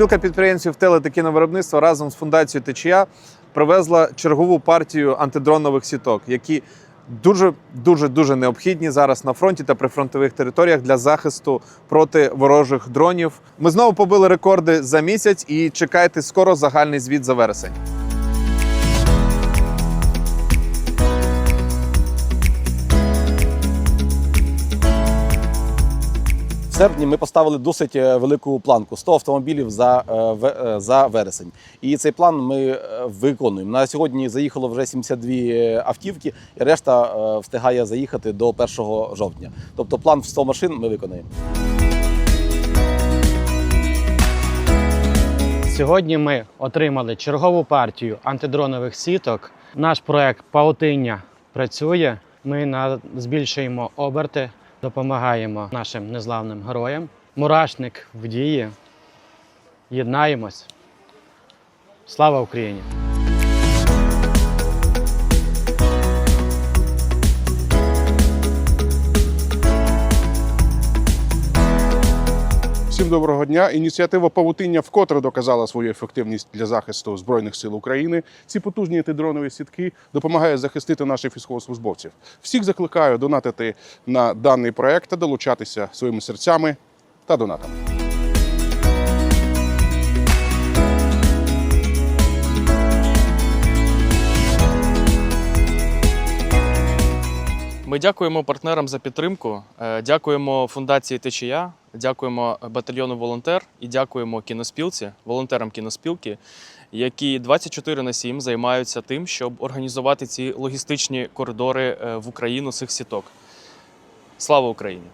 Спілка підприємців теле та кіновиробництва разом з фундацією Течія привезла чергову партію антидронових сіток, які дуже дуже дуже необхідні зараз на фронті та прифронтових територіях для захисту проти ворожих дронів. Ми знову побили рекорди за місяць і чекайте скоро загальний звіт за вересень. Серпні ми поставили досить е, велику планку 100 автомобілів за, е, е, за вересень. І цей план ми виконуємо. На сьогодні заїхало вже 72 автівки, і решта встигає заїхати до 1 жовтня. Тобто план в 100 машин ми виконаємо. Сьогодні ми отримали чергову партію антидронових сіток. Наш проект Паутиння працює. Ми збільшуємо оберти, допомагаємо нашим незламним героям. Мурашник в дії. Єднаємось. Слава Україні! Всім доброго дня. Ініціатива павутиння вкотре доказала свою ефективність для захисту збройних сил України. Ці потужні антидронові сітки допомагають захистити наших військовослужбовців. Всіх закликаю донатити на даний проект та долучатися своїми серцями та донатами. Ми дякуємо партнерам за підтримку. е, Дякуємо фундації Течія, дякуємо батальйону Волонтер і дякуємо кіноспілці, волонтерам кіноспілки, які 24 на 7 займаються тим, щоб організувати ці логістичні коридори е, в Україну цих сіток. Слава Україні!